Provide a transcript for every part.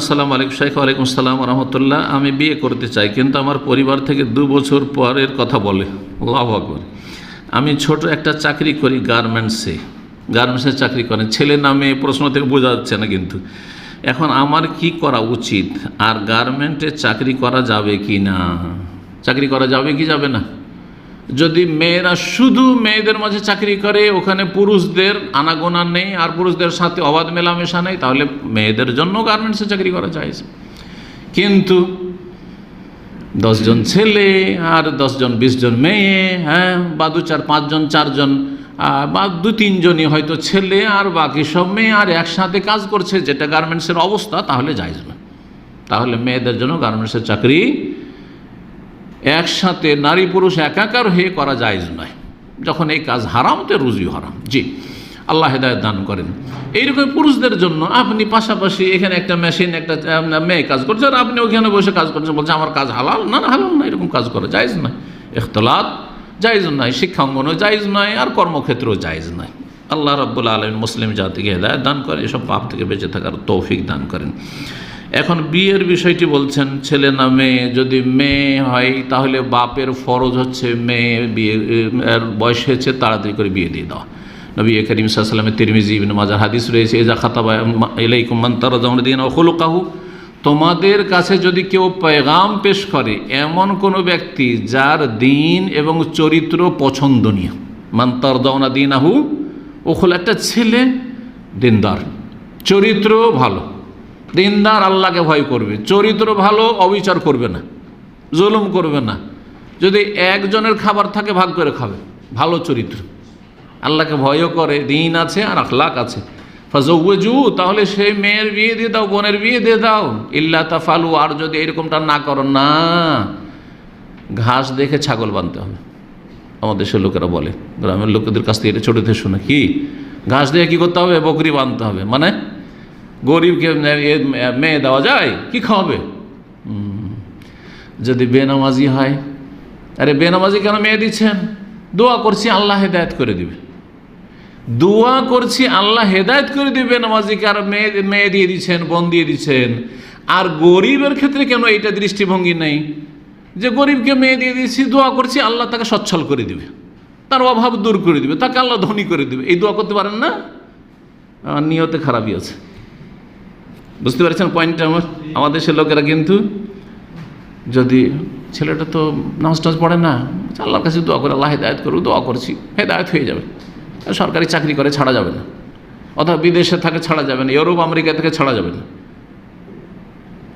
আসসালামু আলাইকুম শেখ ওয়ালাইকুম আসসালাম রহমতুল্লাহ। আমি বিয়ে করতে চাই, কিন্তু আমার পরিবার থেকে দু বছর পরের কথা বলে। আল্লাহ আকবর। আমি ছোট একটা চাকরি করি গার্মেন্টসে। গার্মেন্টসে চাকরি করেন। ছেলে নামে প্রশ্ন থেকে বোঝা যাচ্ছে না কিন্তু। এখন আমার কি করা উচিত? আর গার্মেন্টে চাকরি করা যাবে কি না? চাকরি করা যাবে কি যাবে না? যদি মেয়েরা শুধু মেয়েদের মাঝে চাকরি করে, ওখানে পুরুষদের আনাগোনা নেই আর পুরুষদের সাথে অবাধ মেলামেশা নেই, তাহলে মেয়েদের জন্য গার্মেন্টসে চাকরি করা যায়। কিন্তু দশজন ছেলে আর দশজন বিশজন মেয়ে হ্যাঁ বা দু চার পাঁচজন চারজন বা দু তিনজনই হয়তো ছেলে আর বাকি সব মেয়ে আর একসাথে কাজ করছে, যেটা গার্মেন্টসের অবস্থা, তাহলে যাইজ না। তাহলে মেয়েদের জন্য গার্মেন্টসের চাকরি একসাথে নারী পুরুষ একাকার হয়ে করা জায়জ নয়। যখন এই কাজ হারাম, তো রুজি হারাম। জি, আল্লাহ হেদায়ত দান করেন। এইরকম পুরুষদের জন্য আপনি পাশাপাশি এখানে একটা মেশিন একটা মেয়ে কাজ করছে আর আপনি ওখানে বসে কাজ করছেন, বলছে, আমার কাজ হালাল? না না, হালাল না এরকম কাজ করা জায়জ নয়। এখতলাত জায়জ নয়, শিক্ষাঙ্গনও জায়জ নয়, আর কর্মক্ষেত্রেও জায়জ নয়। আল্লাহ রব্বুল আলম মুসলিম জাতিকে হেদায়ত দান করে, এসব পাপ থেকে বেঁচে থাকার তৌফিক দান করেন। এখন বিয়ের বিষয়টি বলছেন, ছেলে না মেয়ে, যদি মেয়ে হয় তাহলে বাপের ফরজ হচ্ছে মেয়ে বিয়ে বয়স হয়েছে, তাড়াতাড়ি করে বিয়ে দিয়ে দেওয়া নবী করিম সাল্লামের তিরমিজি, ইবিন মাজার হাদিস রয়েছে এজা খাতাবা এলাইকুম মান্তার দিন কাহু তোমাদের কাছে যদি কেউ পেগাম পেশ করে, এমন কোনো ব্যক্তি যার দিন এবং চরিত্র পছন্দনীয়। মান্তার দৌনা দিন আহু ওখল একটা ছেলে দিনদার, চরিত্র ভালো। দিনদার আল্লাহকে ভয় করবে, চরিত্র ভালো, অবিচার করবে না, জুলুম করবে না। যদি একজনের খাবার থাকে, ভাগ করে খাবে, ভালো চরিত্র। আল্লাহকে ভয়ও করে, দিন আছে আর আখলাক আছে। ফাজু তাহলে সেই মেয়ের বিয়ে দিয়ে দাও, বোনের বিয়ে দিয়ে দাও। ইল্লা তাফালু, আর যদি এরকমটা না করো, না। ঘাস দেখে ছাগল বানতে হবে। আমাদের দেশের লোকেরা বলে, গ্রামের লোকেদের কাছ থেকে এটা ছোটোতে শুনে কি? ঘাস দিয়ে কী করতে হবে? বকরি বানতে হবে। মানে গরিবকে মেয়ে দেওয়া যায়, কি খাওয়াবে? যদি বেনামাজি হয়, আরে বেনামাজি কেন মেয়ে দিচ্ছেন? দোয়া করছি আল্লাহ হেদায়ত করে দিবে। দোয়া করছি আল্লাহ হেদায়ত করে দিবে বেনামাজিকে, আর মেয়ে মেয়ে দিয়ে দিচ্ছেন, বোন দিয়ে দিচ্ছেন। আর গরিবের ক্ষেত্রে কেন এইটা দৃষ্টিভঙ্গি নেই? যে গরিবকে মেয়ে দিয়ে দিয়েছি, দোয়া করছি আল্লাহ তাকে সচ্ছল করে দিবে। তার অভাব দূর করে দিবে, তাকে আল্লাহ ধনী করে দিবে। এই দোয়া করতে পারেন না? নিয়তে খারাপই আছে। বুঝতে পারছেন পয়েন্টটা আমার? আমাদের দেশের লোকেরা কিন্তু যদি ছেলেটা তো নামাজ টাজ পড়ে না, আল্লাহর কাছে দোয়া করে, আল্লাহ হেদায়ত করু দোয়া করছি, হেদায়ত হয়ে যাবে। সরকারি চাকরি করে, ছাড়া যাবে না। অথবা বিদেশে থাকে, ছাড়া যাবে না। ইউরোপ আমেরিকা থেকে, ছাড়া যাবে না।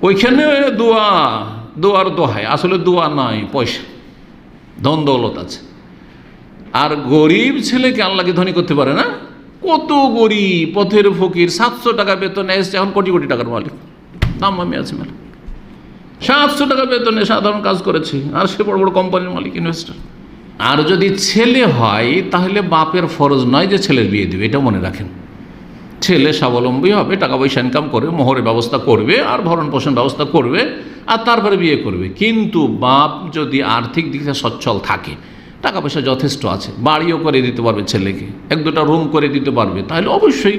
ওইখানে দোয়া, দোয়ার দোহায় আসলে দোয়া নয় পয়সা। ধন দৌলত আছে। আর গরিব ছেলেকে আল্লাহকে ধনী করতে পারে না? কত গরিব, পথের ফকির, সাতশো টাকা বেতনে এসছে, এখন কোটি কোটি টাকার মালিক। দাম আমি আছে মেলা সাতশো টাকা বেতনে সাধারণ কাজ করেছে, আর সে বড় বড় কোম্পানির মালিক ইনভেস্টার আর যদি ছেলে হয়, তাহলে বাপের ফরজ নয় যে ছেলের বিয়ে দেবে, এটা মনে রাখেন। ছেলে স্বাবলম্বী হবে, টাকা পয়সা ইনকাম করবে মোহরের ব্যবস্থা করবে, আর ভরণ পোষণ ব্যবস্থা করবে, আর তারপরে বিয়ে করবে। কিন্তু বাপ যদি আর্থিক দিক থেকে সচ্ছল থাকে টাকা পয়সা যথেষ্ট আছে, বাড়িও করে দিতে পারবে ছেলেকে, এক দুটা রুম করে দিতে পারবে। তাহলে অবশ্যই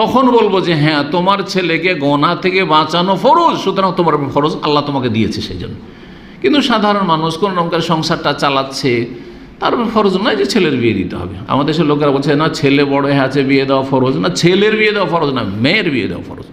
তখন বলব যে হ্যাঁ তোমার ছেলেকে গোনা থেকে বাঁচানো ফরজ, সুতরাং তোমার ফরজ, আল্লাহ তোমাকে দিয়েছে সেই জন্য কিন্তু সাধারণ মানুষ কোন রকমের সংসারটা চালাচ্ছে, তার ফরজ নয় যে ছেলের বিয়ে দিতে হবে। আমাদের দেশের লোকেরা বলছে, না, ছেলে বড় হয়ে আছে, বিয়ে দেওয়া ফরজ না, ছেলের বিয়ে দেওয়া ফরজ না, মেয়ের বিয়ে দেওয়া ফরজ।